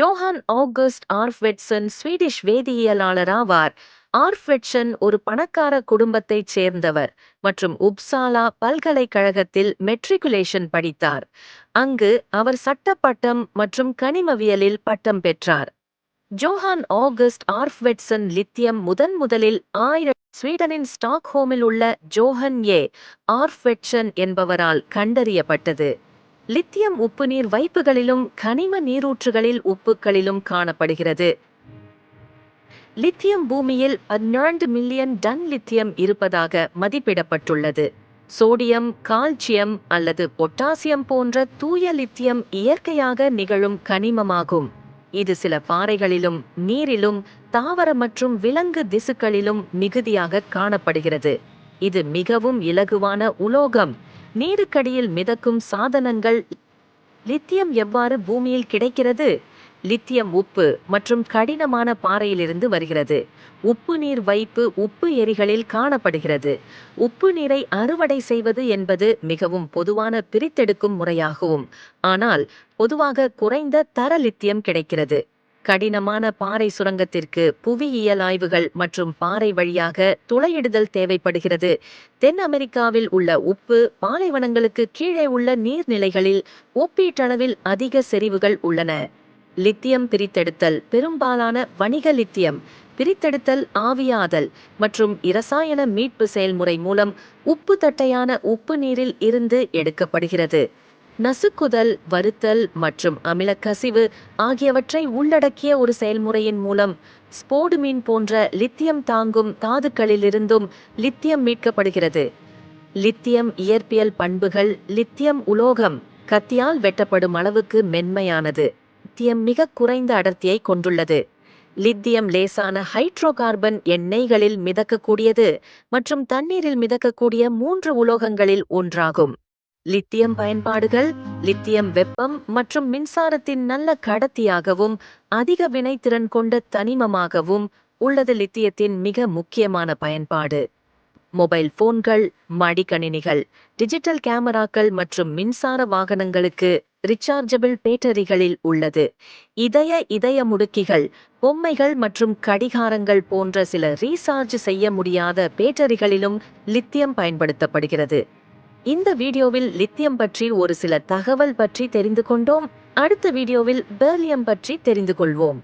Johann August Arfwedson Swedish வேதியியலாளர் ஆவார். Arfwedson ஒரு பணக்கார குடும்பத்தைச் சேர்ந்தவர் மற்றும் உப்சாலா பல்கலைக்கழகத்தில் மெட்ரிகுலேஷன் படித்தார். அங்கு அவர் சட்ட பட்டம் மற்றும் கனிமவியலில் பட்டம் பெற்றார். ஜோஹான் ஆகஸ்ட் ஆர்ஃப்வெட்சன் லித்தியம் முதன் முதலில் ஆயிரம் ஸ்வீடனின் ஸ்டாக்ஹோமில் உள்ள ஜோஹன் ஏ. ஆர்ஃப்வெட்சன் என்பவரால் கண்டறியப்பட்டது. லித்தியம் உப்பு நீர் வைப்புகளிலும் கனிம நீரூற்றுகளில் உப்புக்களிலும் காணப்படுகிறது. லித்தியம் பூமியில் பன்னெண்டு மில்லியன் டன் லித்தியம் இருப்பதாக மதிப்பிடப்பட்டுள்ளது. சோடியம் கால்சியம் அல்லது பொட்டாசியம் போன்ற தூய லித்தியம் இயற்கையாக நிகழும் கனிமமாகும். இது சில பாறைகளிலும் நீரிலும் தாவர மற்றும் விலங்கு திசுக்களிலும் மிகுதியாக காணப்படுகிறது. இது மிகவும் இலகுவான உலோகம். நீருக்கடியில் மிதக்கும் சாதனங்கள் லித்தியம் எவ்வாறு பூமியில் கிடைக்கிறது? லித்தியம் உப்பு மற்றும் கடினமான பாறையிலிருந்து வருகிறது. உப்பு நீர் வைப்பு உப்பு எரிகளில் காணப்படுகிறது. உப்பு நீரை அறுவடை செய்வது என்பது மிகவும் பொதுவான பிரித்தெடுக்கும் முறையாகும் ஆனால் பொதுவாக குறைந்த தர லித்தியம் கிடைக்கிறது. கடினமான பாறை சுரங்கத்திற்கு புவியியல் ஆய்வுகள் மற்றும் பாறை வழியாக துளையிடுதல் தேவைப்படுகிறது. தென் அமெரிக்காவில் உள்ள உப்பு பாலைவனங்களுக்கு கீழே உள்ள நீர்நிலைகளில் ஒப்பீட்டளவில் அதிக செறிவுகள் உள்ளன. லித்தியம் பிரித்தெடுத்தல் பெரும்பாலான வணிக லித்தியம் பிரித்தெடுத்தல் ஆவியாதல் மற்றும் இரசாயன மீட்பு செயல்முறை மூலம் உப்பு தட்டையான உப்பு நீரில் இருந்து எடுக்கப்படுகிறது. நசுக்குதல் வறுத்தல் மற்றும் அமிலக்கசிவு ஆகியவற்றை உள்ளடக்கிய ஒரு செயல்முறையின் மூலம் ஸ்போடுமீன் போன்ற லித்தியம் தாங்கும் தாதுக்களிலிருந்தும் லித்தியம் மீட்கப்படுகிறது. லித்தியம் இயற்பியல் பண்புகள் லித்தியம் உலோகம் கத்தியால் வெட்டப்படும் அளவுக்கு மென்மையானது. லித்தியம் மிக குறைந்த அடர்த்தியை கொண்டுள்ளது. லித்தியம் லேசான ஹைட்ரோகார்பன் எண்ணெய்களில் மிதக்கக்கூடியது மற்றும் தண்ணீரில் மிதக்கக்கூடிய மூன்று உலோகங்களில் ஒன்றாகும். லித்தியம் பயன்பாடுகள் லித்தியம் வெப்பம் மற்றும் மின்சாரத்தின் நல்ல கடத்தியாகவும் அதிக வினைத்திறன் கொண்ட தனிமமாகவும் உள்ளது. லித்தியத்தின் மிக முக்கியமான பயன்பாடு. மொபைல் போன்கள் மடிக்கணினிகள் டிஜிட்டல் கேமராக்கள் மற்றும் மின்சார வாகனங்களுக்கு ரிச்சார்ஜபிள் பேட்டரிகளில் உள்ளது. இதய இதய முடுக்கிகள் பொம்மைகள் மற்றும் கடிகாரங்கள் போன்ற சில ரீசார்ஜ் செய்ய முடியாத பேட்டரிகளிலும் லித்தியம் பயன்படுத்தப்படுகிறது. இந்த வீடியோவில் லித்தியம் பற்றி ஒரு சில தகவல் பற்றி தெரிந்து கொண்டோம். அடுத்த வீடியோவில் பெர்லியம் பற்றி தெரிந்து கொள்வோம்.